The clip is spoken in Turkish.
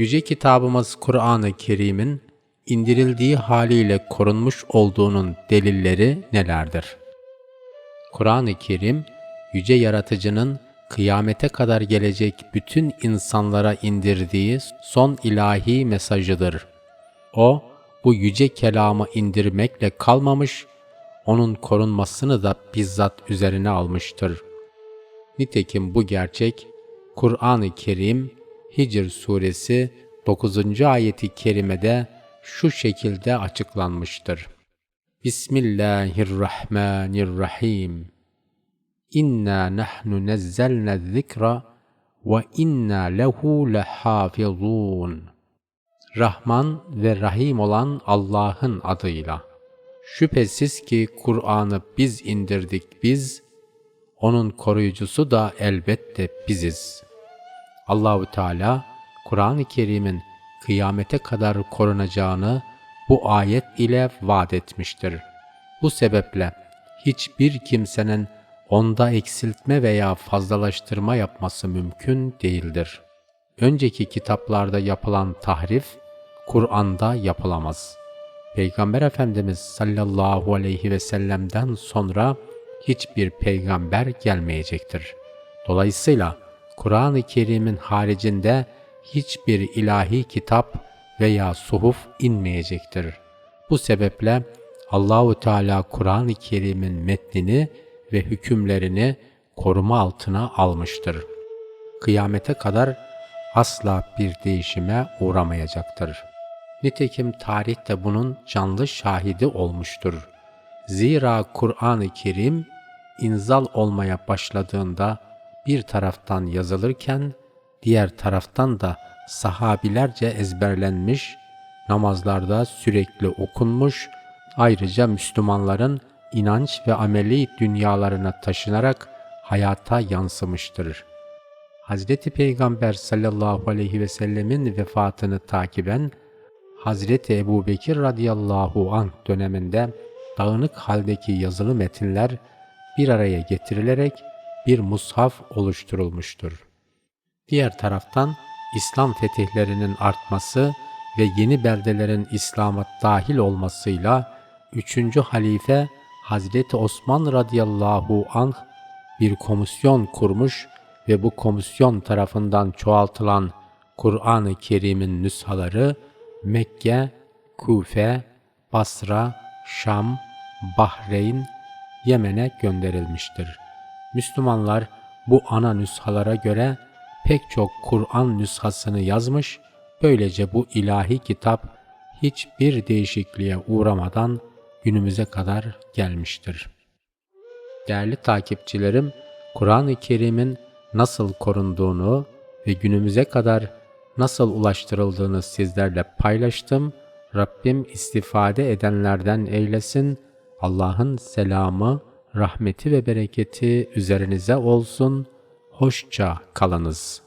Yüce kitabımız Kur'an-ı Kerim'in indirildiği haliyle korunmuş olduğunun delilleri nelerdir? Kur'an-ı Kerim, Yüce Yaratıcı'nın kıyamete kadar gelecek bütün insanlara indirdiği son ilahi mesajıdır. O, bu yüce kelamı indirmekle kalmamış, onun korunmasını da bizzat üzerine almıştır. Nitekim bu gerçek, Kur'an-ı Kerim, Hicr suresi 9. ayeti kerimede şu şekilde açıklanmıştır. Bismillahirrahmanirrahim. İnna nahnu nezzelna zikra ve inna lehu lehafizun. Rahman ve Rahim olan Allah'ın adıyla. Şüphesiz ki Kur'an'ı biz indirdik biz, onun koruyucusu da elbette biziz. Allahu Teala Kur'an-ı Kerim'in kıyamete kadar korunacağını bu ayet ile vaat etmiştir. Bu sebeple hiçbir kimsenin onda eksiltme veya fazlalaştırma yapması mümkün değildir. Önceki kitaplarda yapılan tahrif, Kur'an'da yapılamaz. Peygamber Efendimiz sallallahu aleyhi ve sellem'den sonra hiçbir peygamber gelmeyecektir. Dolayısıyla Kur'an-ı Kerim'in haricinde hiçbir ilahi kitap veya suhuf inmeyecektir. Bu sebeple Allahu Teala Kur'an-ı Kerim'in metnini ve hükümlerini koruma altına almıştır. Kıyamete kadar asla bir değişime uğramayacaktır. Nitekim tarih de bunun canlı şahidi olmuştur. Zira Kur'an-ı Kerim inzal olmaya başladığında bir taraftan yazılırken diğer taraftan da sahabilerce ezberlenmiş, namazlarda sürekli okunmuş, ayrıca Müslümanların inanç ve ameli dünyalarına taşınarak hayata yansımıştır. Hazreti Peygamber sallallahu aleyhi ve sellemin vefatını takiben Hazreti Ebu Bekir radıyallahu anh döneminde dağınık haldeki yazılı metinler bir araya getirilerek bir mushaf oluşturulmuştur. Diğer taraftan İslam fetihlerinin artması ve yeni beldelerin İslam'a dahil olmasıyla 3. halife Hazreti Osman radıyallahu anh bir komisyon kurmuş ve bu komisyon tarafından çoğaltılan Kur'an-ı Kerim'in nüshaları Mekke, Kufe, Basra, Şam, Bahreyn, Yemen'e gönderilmiştir. Müslümanlar bu ana nüshalara göre pek çok Kur'an nüshasını yazmış, böylece bu ilahi kitap hiçbir değişikliğe uğramadan günümüze kadar gelmiştir. Değerli takipçilerim, Kur'an-ı Kerim'in nasıl korunduğunu ve günümüze kadar nasıl ulaştırıldığını sizlerle paylaştım. Rabbim istifade edenlerden eylesin. Allah'ın selamı, rahmeti ve bereketi üzerinize olsun. Hoşça kalınız.